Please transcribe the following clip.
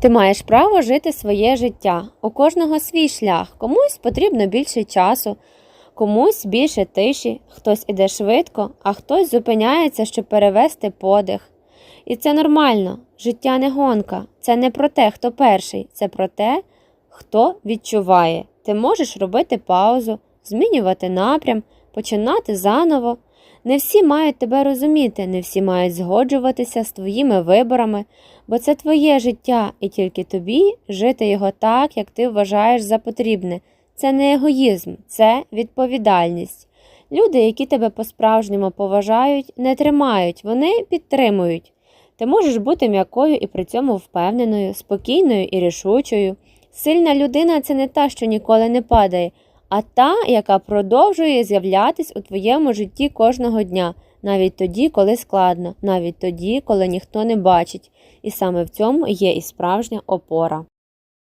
Ти маєш право жити своє життя. У кожного свій шлях. Комусь потрібно більше часу, комусь більше тиші, хтось іде швидко, а хтось зупиняється, щоб перевести подих. І це нормально. Життя не гонка. Це не про те, хто перший, це про те, хто відчуває. Ти можеш робити паузу, змінювати напрям, починати заново. Не всі мають тебе розуміти, не всі мають згоджуватися з твоїми виборами, бо це твоє життя, і тільки тобі жити його так, як ти вважаєш за потрібне. Це не егоїзм, це відповідальність. Люди, які тебе по-справжньому поважають, не тримають, вони підтримують. Ти можеш бути м'якою і при цьому впевненою, спокійною і рішучою. Сильна людина це не та, що ніколи не падає, а та, яка продовжує з'являтись у твоєму житті кожного дня, навіть тоді, коли складно, навіть тоді, коли ніхто не бачить. І саме в цьому є і справжня опора.